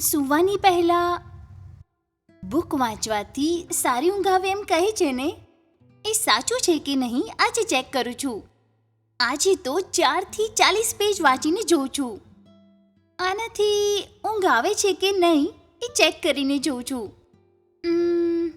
સૂવાની પહેલા બુક વાંચવાથી સારી ઊંઘ આવે એમ કહે છે ને? એ સાચું છે કે નહીં આજે ચેક કરું છું. આજે તો ચારથી ચાલીસ પેજ વાંચીને જોઉં છું. આનાથી ઊંઘ આવે છે કે નહીં એ ચેક કરીને જોઉં છું. ઉમ,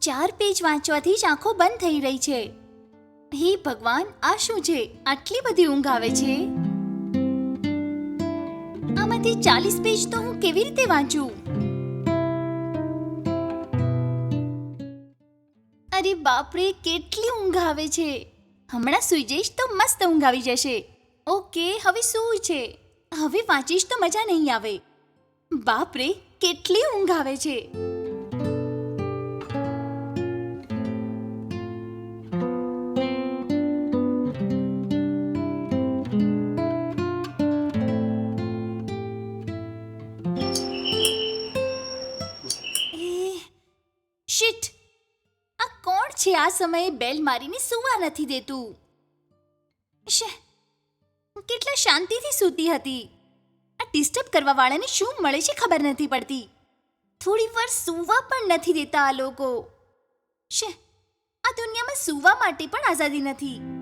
ચાર પેજ વાંચવાથી જ આંખો બંધ થઈ રહી છે. હે ભગવાન, આ શું છે? આટલી બધી ઊંઘ આવે છે? આમાંથી ચાલીસ પેજ તો હું કેવી રીતે વાંચું? અરે બાપરે, કેટલી ઊંઘ આવે છે? હમણાં સૂઈ જઈશ તો મસ્ત ઊંઘ આવી જશે. ઓકે, હવે શું છે. હવે વાંચીશ તો મજા નહીં આવે. બાપરે, કેટલી ઊંઘ આવે છે? શિટ. આ કોણ છે આ સમયે બેલ મારીને સૂવા નથી દેતું? શે કેટલા શાંતિથી સૂતી હતી. આ ડિસ્ટર્બ કરવા વાળાને શું મળે છે ખબર નથી પડતી. થોડી વાર સૂવા પણ નથી દેતા આ લોકો. શે, આ દુનિયામાં સૂવા માટે પણ આઝાદી નથી.